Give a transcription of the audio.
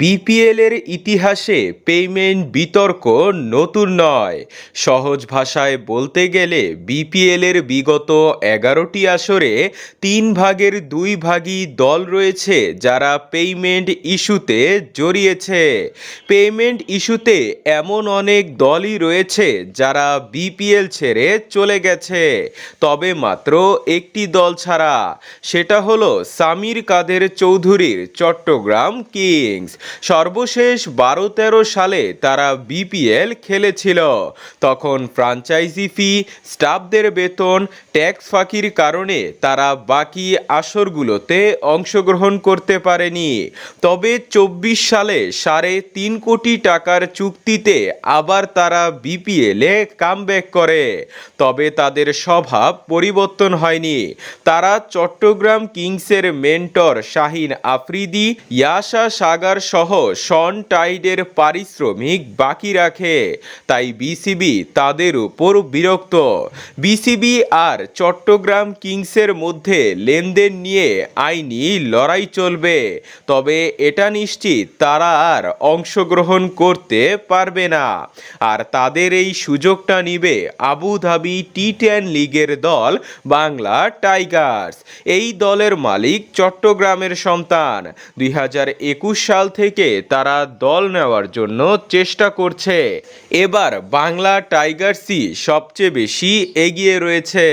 বিপিএলের ইতিহাসে পেমেন্ট বিতর্ক নতুন নয়। সহজ ভাষায় বলতে গেলে বিপিএলের বিগত এগারোটি আসরে তিন ভাগের দুই ভাগই দল রয়েছে যারা পেমেন্ট ইস্যুতে জড়িয়েছে। পেমেন্ট ইস্যুতে এমন অনেক দলই রয়েছে যারা বিপিএল ছেড়ে চলে গেছে। তবে মাত্র একটি দল ছাড়া, সেটা হলো সামির কাদের চৌধুরীর চট্টগ্রাম কিংস। সর্বশেষ বারো তেরো সালে তারা বিপিএল খেলেছিল। তখন ফ্রাঞ্চাইজি ফি, স্টাফদের বেতন, ট্যাক্স ফাঁকির কারণে তারা বাকি আসরগুলোতে অংশগ্রহণ করতে পারেনি। তবে চব্বিশ সালে সাড়ে তিন কোটি টাকার চুক্তিতে আবার তারা বিপিএলে কামব্যাক করে। তবে তাদের স্বভাব পরিবর্তন হয়নি। তারা চট্টগ্রাম কিংসের মেন্টর শাহিন আফ্রিদি ইয়াশা সাগার সহ শন টাইডের পারিশ্রমিক বাকি রাখে। তাই বিসিবি তাদের উপর বিরক্ত। বিসিবি আর চট্টগ্রাম কিংসের মধ্যে লেনদেন নিয়ে আইনি লড়াই চলবে। তবে এটা নিশ্চিত, তারা আর অংশগ্রহণ করতে পারবে না। আর তাদের এই সুযোগটা নিবে আবুধাবি টি টেন লিগের দল বাংলা টাইগার্স। এই দলের মালিক চট্টগ্রামের সন্তান। দুই হাজার একুশ সাল থেকে তারা দল নেওয়ার জন্য চেষ্টা করছে। এবার বাংলা টাইগার্সই সবচেয়ে বেশি এগিয়ে রয়েছে।